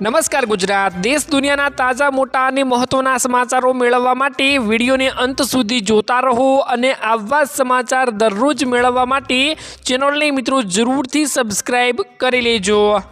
નમસ્કાર ગુજરાત. દેશ દુનિયાના તાજા, મોટા અને મહત્વના સમાચારો મેળવવા માટે વિડીયોને અંત સુધી જોતા રહો અને આવા સમાચાર દરરોજ મેળવવા માટે ચેનલને મિત્રો જરૂરથી સબસ્ક્રાઈબ કરી લેજો.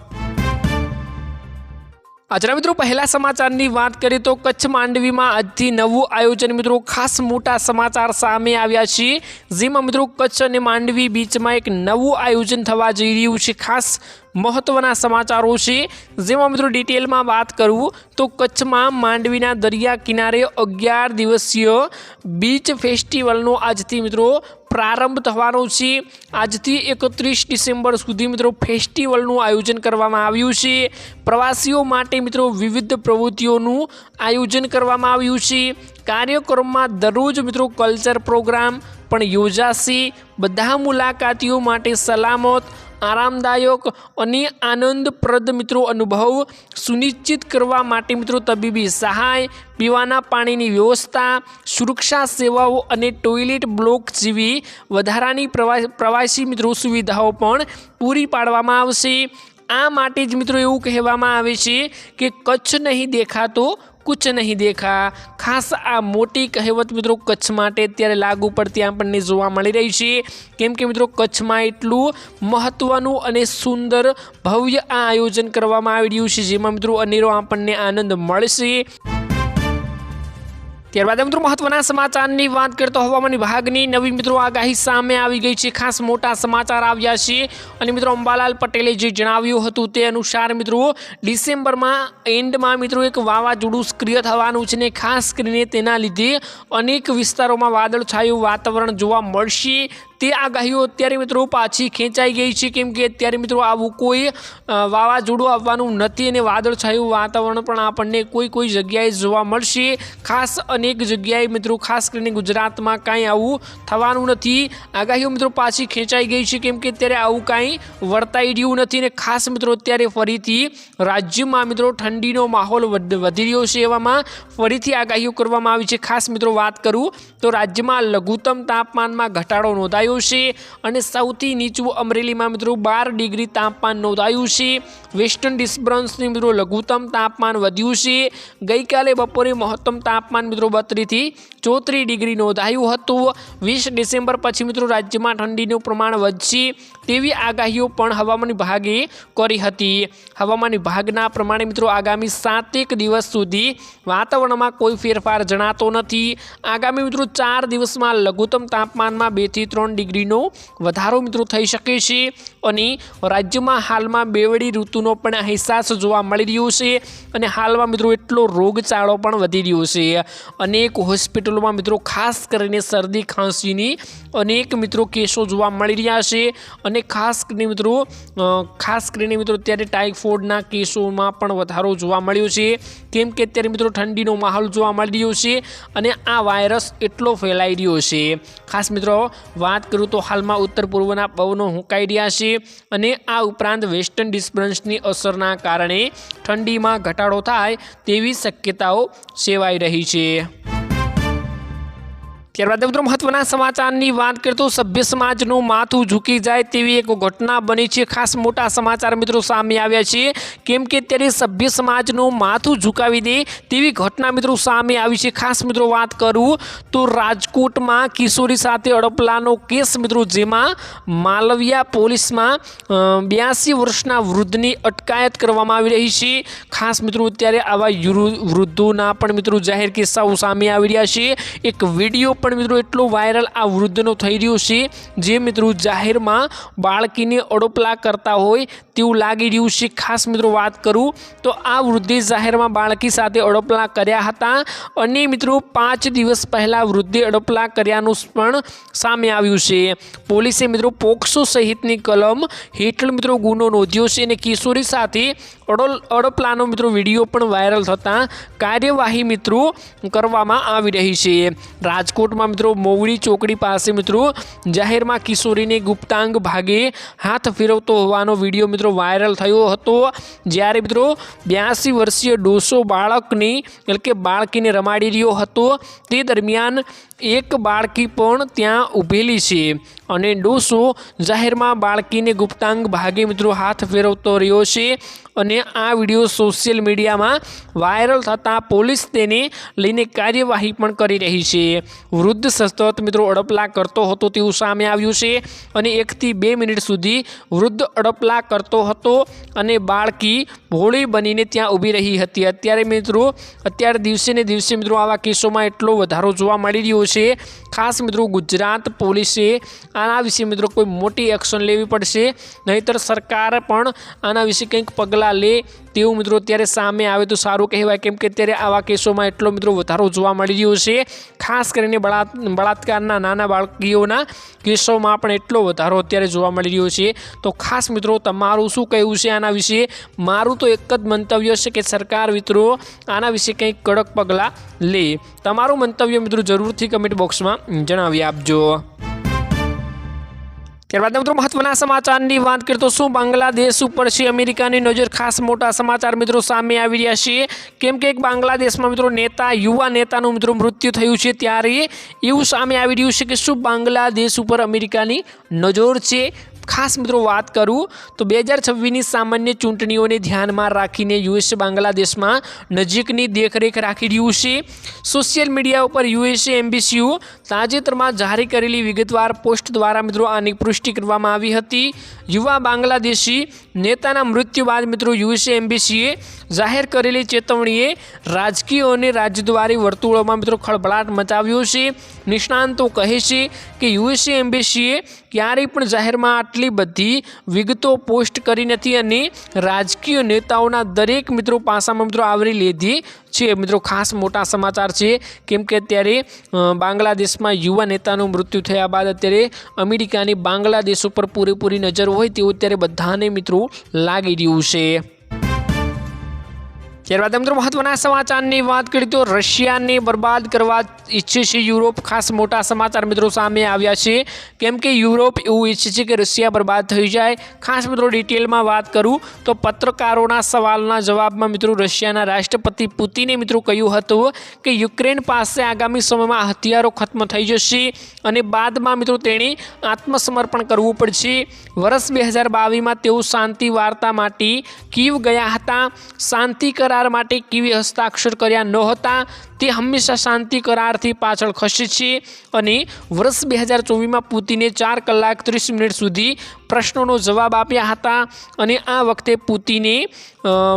આજના મિત્રો પહેલા સમાચારની વાત કરીએ તો કચ્છ માંડવીમાં આજથી નવું આયોજન મિત્રો ખાસ મોટા સમાચાર સામે આવ્યા છે. જેમાં મિત્રો કચ્છ અને માંડવી બીચમાં એક નવું આયોજન થવા જઈ રહ્યું છે. ખાસ મહત્વના સમાચારો છે. જેમાં મિત્રો ડિટેલમાં વાત કરું, તો કચ્છમાં માંડવીના દરિયા કિનારે અગિયાર દિવસીય બીચ ફેસ્ટિવલનો આજથી મિત્રો પ્રારંભ થવાનો છે. આજથી એકત્રીસ ડિસેમ્બર સુધી મિત્રો ફેસ્ટિવલનું આયોજન કરવામાં આવ્યું છે. પ્રવાસીઓ માટે મિત્રો વિવિધ પ્રવૃત્તિઓનું આયોજન કરવામાં આવ્યું છે. કાર્યક્રમમાં દરરોજ મિત્રો કલ્ચર પ્રોગ્રામ, પણ યોજાશે. બધા મુલાકાતીઓ માટે સલામત, આરામદાયક અને આનંદપ્રદ મિત્રો અનુભવ સુનિશ્ચિત કરવા માટે મિત્રો તબીબી સહાય, પીવાના પાણીની વ્યવસ્થા, સુરક્ષા સેવાઓ અને ટોયલેટ બ્લોક જેવી વધારાની પ્રવા પ્રવાસી મિત્રો સુવિધાઓ પણ પૂરી પાડવામાં આવશે. આ માટે જ મિત્રો એવું કહેવામાં આવે છે કે કચ્છ નહીં દેખાતો કુછ નહીં દેખા. ખાસ આ મોટી કહેવત મિત્રો કચ્છ માટે અત્યારે લાગુ પડતી આપણને જોવા મળી રહી છે. કેમ કે મિત્રો કચ્છમાં એટલું મહત્ત્વનું અને સુંદર ભવ્ય આ આયોજન કરવામાં આવી રહ્યું છે, જેમાં મિત્રો અનેરો આપણને આનંદ મળશે. ત્યારબાદ મિત્રો મહત્વના સમાચારની વાત કરતો હવામાન વિભાગની નવી મિત્રો આગાહી સામે આવી ગઈ છે. ખાસ મોટા સમાચાર આવ્યા છે અને મિત્રો અંબાલાલ પટેલે જે જણાવ્યું હતું તે અનુસાર મિત્રો ડિસેમ્બરમાં એન્ડમાં મિત્રો એક વાવાઝોડું સક્રિય થવાનું છે ને ખાસ કરીને તેના લીધે અનેક વિસ્તારોમાં વાદળછાયું વાતાવરણ જોવા મળશે. તે આગાહીઓ અત્યારે મિત્રો પાછી ખેંચાઈ ગઈ છે. કેમ કે અત્યારે મિત્રો આવું કોઈ વાવાઝોડું આવવાનું નથી અને વાદળછાયું વાતાવરણ પણ આપણને કોઈ કોઈ જગ્યાએ જોવા મળશે. ખાસ અનેક જગ્યાએ મિત્રો, ખાસ કરીને ગુજરાતમાં કાંઈ આવું થવાનું નથી. આગાહીઓ મિત્રો પાછી ખેંચાઈ ગઈ છે. કેમ કે અત્યારે આવું કાંઈ વર્તાઈ રહ્યું નથી અને ખાસ મિત્રો અત્યારે ફરીથી રાજ્યમાં મિત્રો ઠંડીનો માહોલ વધ- રહ્યો છે એવામાં. ફરીથી આગાહીઓ કરવામાં આવી છે. ખાસ મિત્રો વાત કરું તો રાજ્યમાં લઘુત્તમ તાપમાનમાં ઘટાડો નોંધાયો છે અને સૌથી નીચું અમરેલીમાં મિત્રો બાર ડિગ્રી તાપમાન નોંધાયું છે. વેસ્ટર્ન ડિસ્બ્રન્સની મિત્રો લઘુત્તમ તાપમાન વધ્યું છે. ગઈકાલે બપોરે મહત્તમ તાપમાન મિત્રો બત્રીથી ચોત્રીસ ડિગ્રી નોંધાયું હતું. વીસ ડિસેમ્બર પછી મિત્રો રાજ્યમાં ઠંડીનું પ્રમાણ વધશે તેવી આગાહીઓ પણ હવામાન વિભાગે કરી હતી. હવામાન વિભાગના પ્રમાણે મિત્રો આગામી સાતેક દિવસ સુધી વાતાવરણમાં કોઈ ફેરફાર જણાતો નથી. આગામી મિત્રો ચાર દિવસમાં લઘુત્તમ તાપમાનમાં બેથી ત્રણ ડિગ્રીનો વધારો મિત્રો થઈ શકે છે અને રાજ્યમાં હાલમાં બેવડી ઋતુનો પણ અહેસાસ જોવા મળી રહ્યો છે અને હાલમાં મિત્રો એટલો રોગચાળો પણ વધી રહ્યો છે. અનેક હોસ્પિટલોમાં મિત્રો ખાસ કરીને શરદી, ખાંસીની અનેક મિત્રો કેસો જોવા મળી રહ્યા છે અને ખાસ કરીને મિત્રો ખાસ કરીને મિત્રો અત્યારે ટાઇફોઇડના કેસોમાં પણ વધારો જોવા મળ્યો છે. કેમ કે અત્યારે મિત્રો ઠંડીનો માહોલ જોવા મળી રહ્યો છે અને આ વાયરસ એટલો ફેલાઈ રહ્યો છે. ખાસ મિત્રો વાત કરું તો હાલમાં ઉત્તર પૂર્વના પવનો હુંકાઈ રહ્યા છે અને આ ઉપરાંત વેસ્ટર્ન ડિસ્ટર્બન્સની અસરના કારણે ઠંડીમાં ઘટાડો થાય તેવી શક્યતાઓ સેવાઈ રહી છે. ત્યારબાદ મિત્રો મહત્વના સમાચારની વાત કરીએ તો સભ્ય સમાજનું માથું ઝૂકી જાય તેવી એક ઘટના બની છે. ખાસ મોટા સમાચાર મિત્રો સામે આવ્યા છે. કેમ કે અત્યારે સભ્ય સમાજનું માથું ઝુકાવી દે તેવી ઘટના મિત્રો સામે આવી છે. ખાસ મિત્રો વાત કરું તો રાજકોટમાં કિશોરી સાથે અડપલાનો કેસ મિત્રો, જેમાં માલવિયા પોલીસમાં બ્યાસી વર્ષના વૃદ્ધની અટકાયત કરવામાં આવી રહી છે. ખાસ મિત્રો અત્યારે આવા વૃદ્ધોના પણ મિત્રો જાહેર કિસ્સાઓ સામે આવી રહ્યા છે. એક વીડિયો પણ મિત્રો એટલો વાયરલ આ વૃદ્ધનો થઈ રહ્યો છે. જે મિત્રો જાહેરમાં બાળકીને અડોપલા કરતા હોય તેવું લાગી રહ્યું છે. ખાસ મિત્રો વાત કરું તો આ વૃદ્ધે જાહેરમાં બાળકી સાથે અડોપલા કર્યા હતા અને મિત્રો પાંચ દિવસ પહેલાં વૃદ્ધે અડોપલા કર્યાનું પણ સામે આવ્યું છે. પોલીસે મિત્રો પોક્સો સહિતની કલમ હેઠળ મિત્રો ગુનો નોંધ્યો છે અને કિશોરી સાથે અડોલ અડપલાનો મિત્રો વીડિયો પણ વાયરલ થતાં કાર્યવાહી મિત્રો કરવામાં આવી રહી છે. રાજકોટમાં મિત્રો મોવડી ચોકડી પાસે મિત્રો જાહેરમાં કિશોરીને ગુપ્તાંગ ભાગે હાથ ફેરવતો હોવાનો વીડિયો મિત્રો વાયરલ થયો હતો. જ્યારે મિત્રો બ્યાસી વર્ષીય ડોસો બાળકની, એટલે કે બાળકીને રમાડી રહ્યો હતો. તે દરમિયાન એક બાળકી પણ ત્યાં ઊભેલી છે અને ડોસો જાહેરમાં બાળકીને ગુપ્તાંગ ભાગે મિત્રો હાથ ફેરવતો રહ્યો છે અને આ વીડિયો સોશિયલ મીડિયામાં વાયરલ થતાં પોલીસ તેને લઈને કાર્યવાહી પણ કરી રહી છે. વૃદ્ધ સતત મિત્રો અડપલા કરતો હતો તેવું સામે આવ્યું છે અને એકથી બે મિનિટ સુધી વૃદ્ધ અડપલા કરતો હતો અને બાળકી ભોળી બનીને ત્યાં ઊભી રહી હતી. અત્યારે મિત્રો, અત્યારે દિવસે ને દિવસે મિત્રો આવા કેસોમાં એટલો વધારો જોવા મળી રહ્યો છે. ખાસ મિત્રો, ગુજરાત પોલીસે આના વિશે મિત્રો કોઈ મોટી એક્શન લેવી પડશે. નહીંતર સરકાર પણ આના વિશે કંઈક પગલાં લે તેવું મિત્રો અત્યારે સામે આવે તો સારું કહેવાય, કેમ કે અત્યારે આવા કેસોમાં એટલો મિત્રો વધારો જોવા મળી રહ્યો છે. ખાસ કરીને બળાત, બળાત્કારના નાના બાળકીઓના કેસોમાં પણ એટલો વધારો અત્યારે જોવા મળી રહ્યો છે. તો ખાસ મિત્રો તમારું શું કહેવું છે આના વિશે? મારું તો એક જ મંતવ્ય છે કે સરકાર મિત્રો આના વિશે કંઈક કડક પગલાં લે. તમારું મંતવ્ય મિત્રો જરૂરથી કમેન્ટ બોક્સમાં જણાવી આપજો. ત્યારબાદ મિત્રો મહત્વના સમાચારની વાત કરીએ તો શું બાંગ્લાદેશ ઉપર છે? અમેરિકાની નજર ખાસ મોટા સમાચાર મિત્રો સામે આવી રહ્યા છે. કેમ કે એક બાંગ્લાદેશમાં મિત્રો નેતા, યુવા નેતાનું મિત્રો મૃત્યુ થયું છે ત્યારે એવું સામે આવી રહ્યું છે કે શું બાંગ્લાદેશ ઉપર અમેરિકાની નજર છે? ખાસ મિત્રો વાત કરું તો બે હજાર છવ્વીસની સામાન્ય ચૂંટણીઓને ધ્યાનમાં રાખીને યુએસએ બાંગ્લાદેશમાં નજીકની દેખરેખ રાખી રહ્યું છે. સોશિયલ મીડિયા ઉપર યુએસએ એમ્બેસીઓ તાજેતરમાં જાહેર કરેલી વિગતવાર પોસ્ટ દ્વારા મિત્રો આની પુષ્ટિ કરવામાં આવી હતી. યુવા બાંગ્લાદેશી નેતાના મૃત્યુ બાદ મિત્રો યુએસએ એમ્બેસીએ જાહેર કરેલી ચેતવણીએ રાજકીય અને રાજદ્વારી વર્તુળોમાં મિત્રો ખળભળાટ મચાવ્યો છે. નિષ્ણાંતો કહે છે કે યુએસએ એમ્બેસીએ ક્યારેય પણ જાહેરમાં આટલી બધી વિગતો પોસ્ટ કરી નથી અને રાજકીય નેતાઓના દરેક મિત્રો પાસામાં મિત્રો આવરી લીધી છે. મિત્રો, ખાસ મોટા સમાચાર છે કેમ કે અત્યારે બાંગ્લાદેશમાં યુવા નેતાનું મૃત્યુ થયા બાદ અત્યારે અમેરિકાની બાંગ્લાદેશ ઉપર પૂરેપૂરી નજર હોય તેવું અત્યારે બધાને મિત્રો લાગી રહ્યું છે. ત્યારબાદ મિત્રો મહત્વના સમાચારની વાત કરીએ તો રશિયાને બરબાદ કરવા ઈચ્છે છે યુરોપ, ખાસ મોટા સમાચાર મિત્રો સામે આવ્યા છે. કેમ કે યુરોપ એવું ઈચ્છે છે કે રશિયા બરબાદ થઈ જાય. ખાસ મિત્રો ડિટેલમાં વાત કરું તો પત્રકારોના સવાલના જવાબમાં મિત્રો રશિયાના રાષ્ટ્રપતિ પુતિને મિત્રો કહ્યું હતું કે યુક્રેન પાસે આગામી સમયમાં હથિયારો ખત્મ થઈ જશે અને બાદમાં મિત્રો તેણે આત્મસમર્પણ કરવું પડશે. વર્ષ બે હજાર બાવીસમાં તેઓ શાંતિ વાર્તા માટે કીવ ગયા હતા. શાંતિ કરાર માટે કીવી હસ્તાક્ષર કર્યા નહોતા? તે હંમેશા શાંતિ કરારથી પાછળ ખસે છે અને વર્ષ બે હજાર ચોવીસમાં પુતિને ચાર કલાક ત્રીસ મિનિટ સુધી પ્રશ્નોનો જવાબ આપ્યા હતા અને આ વખતે પુતિને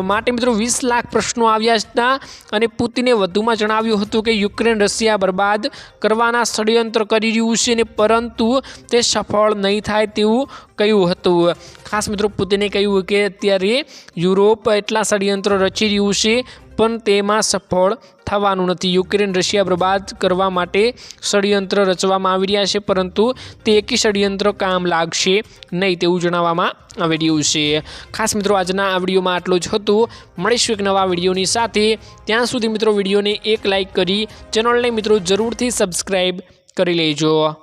માટે મિત્રો વીસ લાખ પ્રશ્નો આવ્યા હતા અને પુતિને વધુમાં જણાવ્યું હતું કે યુક્રેન રશિયા બરબાદ કરવાના ષડયંત્ર કરી રહ્યું છે ને પરંતુ તે સફળ નહીં થાય તેવું કહ્યું હતું. ખાસ મિત્રો પુતિને કહ્યું કે અત્યારે યુરોપ એટલા ષડયંત્રો રચી રહ્યું છે પણ તેમાં સફળ થવાનું નથી. યુક્રેન, રશિયા બરબાદ કરવા માટે ષડયંત્ર રચવામાં આવી રહ્યા છે, પરંતુ તે એકી ષડયંત્ર કામ લાગશે નહીં તેવું જણાવવામાં આવી રહ્યું છે. ખાસ મિત્રો, આજના આ વિડીયોમાં આટલું જ હતું. મળીશું એક નવા વિડીયોની સાથે. ત્યાં સુધી મિત્રો, વિડીયોને એક લાઇક કરી ચેનલને મિત્રો, જરૂરથી સબસ્ક્રાઈબ કરી લેજો.